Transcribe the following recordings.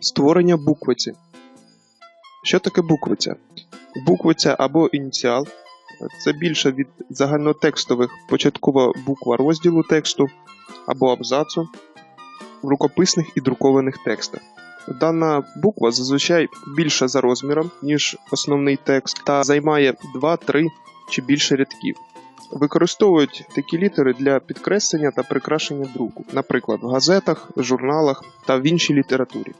Створення буквиці. Що таке буквиця? Буквиця або ініціал це більше від загальнотекстових початкова буква розділу тексту або абзацу в рукописних і друкованих текстах. Дана буква зазвичай більша за розміром, ніж основний текст, та займає 2, 3 чи більше рядків. Використовують такі літери для підкреслення та прикрашення друку, наприклад, в газетах, журналах та в іншій літературі.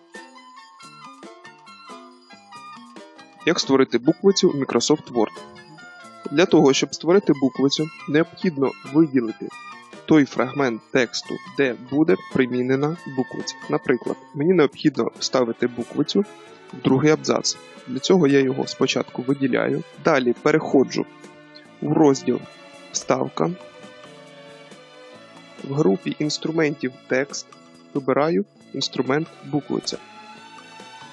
Як створити буквицю в Microsoft Word? Для того, щоб створити буквицю, необхідно виділити той фрагмент тексту, де буде примінена буквиця. Наприклад, мені необхідно вставити буквицю в другий абзац. Для цього я його спочатку виділяю, далі переходжу в розділ Вставка. В групі інструментів текст вибираю інструмент буквиця.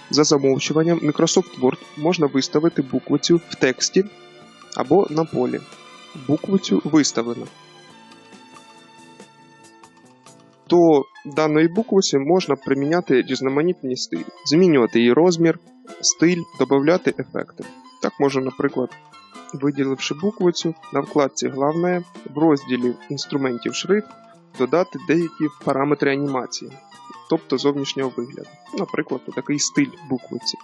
За замовчуванням Microsoft Word можна виставити буквицю в тексті або на полі. Буквицю виставлено. До даної буквиці можна приміняти різноманітні стилі, змінювати її розмір, стиль, додати ефекти. Так можна, наприклад, виділивши буквицю на вкладці Главне в розділі інструментів шрифт додати деякі параметри анімації, тобто зовнішнього вигляду. Наприклад, такий стиль буквиці.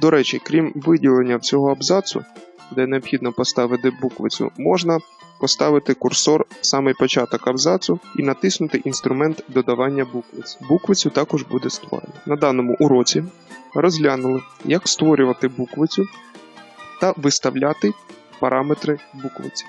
До речі, крім виділення цього абзацу, де необхідно поставити буквицю, можна поставити курсор в самий початок абзацу і натиснути інструмент додавання буквиць. Буквицю також буде створено. На даному уроці розглянули, як створювати буквицю та виставляти параметри буквиці.